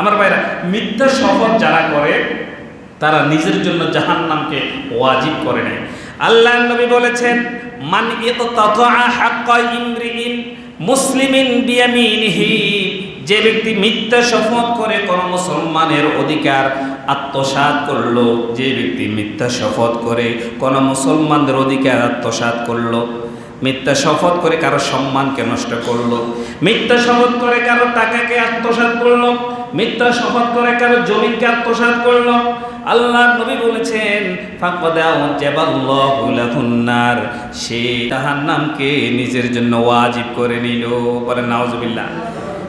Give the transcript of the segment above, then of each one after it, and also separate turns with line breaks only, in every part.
আমার ভাইরা, মিথ্যা শপথ যারা করে, তারা নিজের জন্য জাহান্নামকে ওয়াজিব করে নেয়। আল্লাহ নবী বলেছেন, মান ইমরিইন মুসলিমিন বিয়ামিনিহি যে ব্যক্তি মিথ্যা শপথ করে কোন মুসলমানের অধিকার আত্মসাৎ করল, যে ব্যক্তি মিথ্যা শপথ করে কোন মুসলমানদের অধিকার আত্মসাৎ করল, মিথ্যা শপথ করে কারও সম্মানকে নষ্ট করল, মিথ্যা শপথ করে কারও টাকাকে আত্মসাৎ করল মিথ্যা শপথ করে কারও জমিনকে আত্মসাৎ করল। আল্লাহ নবী বলেছেন ফাকদাউজাবাল্লাহুলাহুন্নার সে তাহার নামকে নিজের জন্য ওয়াজিব করে নিল। বলে নাউজুবিল্লাহ।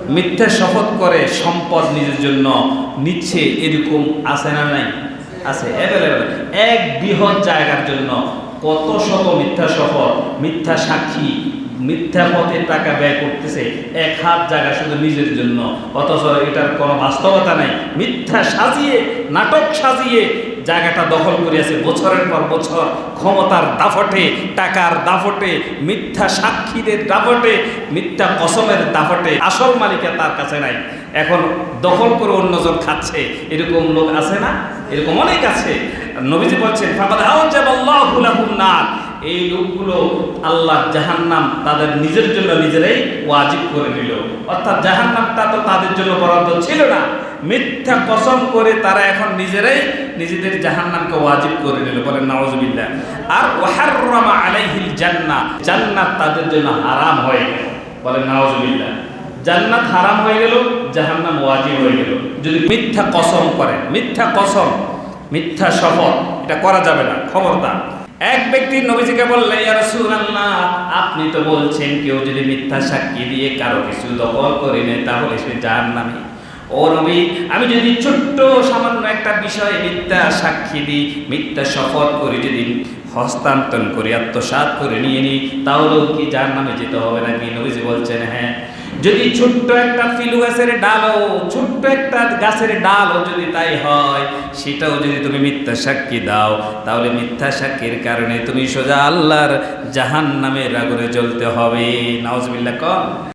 মিথ্যা শপথ করে সম্পদ নিজের জন্য নিচ্ছে এরকম আছে না নাই? আছে। অ্যাভেলেবেল এক বৃহৎ জায়গার জন্য কত শত মিথ্যা শপথ, মিথ্যা সাক্ষী মিথ্যা পথে টাকা ব্যয় করতেছে, এক হাত জায়গা শুধু নিজের জন্য। অথচ এটার কোনো বাস্তবতা নাই। মিথ্যা সাজিয়ে, নাটক সাজিয়ে জায়গাটা দখল করিয়াছে বছরের পর বছর। ক্ষমতার দাফটে টাকার দাফটে মিথ্যা সাক্ষীদের দাফটে মিথ্যা কসমের দাফটে আসল মালিকা তার কাছে নাই। এখন দখল করে অন্যজন খাচ্ছে, এরকম লোক আছে না? এরকম অনেক আছে। নবীজি বলছেন, ফাকাদ আওজাবাল্লাহু লাহুন নার। এই লোকগুলো আল্লাহ জাহান্নাম তাদের নিজের জন্য নিজেরাই ওয়াজিব করে নিল। অর্থাৎ জাহান্নামটা তো তাদের জন্য বরাদ্দ ছিল না। মিথ্যা কসম করে তারা এখন নিজেরাই নিজেদের জাহান্নামকে ওয়াজিব করে নিল বলেন নওয়াজবিল্লাহ আর ওয়াহাররামা আলাইহিল জান্নাহ, জান্নাত তাদের জন্য হারাম হয়ে গেল বলেন নওয়াজবিল্লাহ জান্নাত হারাম হয়ে গেল, জাহান্নাম ওয়াজিব হয়ে গেল। যদি মিথ্যা কসম করেন, মিথ্যা কসম, মিথ্যা শপথ, এটা করা যাবে না, খবরদার। এক ব্যক্তি নবীজিকে বললে রাসূলুল্লাহ, আপনি তো বলছেন কেউ যদি মিথ্যা সাক্ষী দিয়ে কারও কিছু দখল করে নেয়, তাহলে সে জাহান্নামী। ও নবী, আমি যদি ছোট্ট সামান্য একটা বিষয়ে মিথ্যা সাক্ষী দিই, মিথ্যা শপথ করে যদি হস্তান্তর করে, আত্মসাৎ করে নিয়ে নিই, তাহলেও কি যার নামে যেতে হবে নাকি? নবীজি বলছেন হ্যাঁ যদি ছোট্ট একটা ফিলু গাছের ডালও ছোট্ট একটা গাছের ডালও যদি তাই হয়, সেটাও যদি তুমি মিথ্যা সাক্ষী দাও, তাহলে মিথ্যা সাক্ষীর কারণে তুমি সোজা আল্লাহর জাহান নামের আগুনে জ্বলতে হবে। নাউজবিল্লা কম।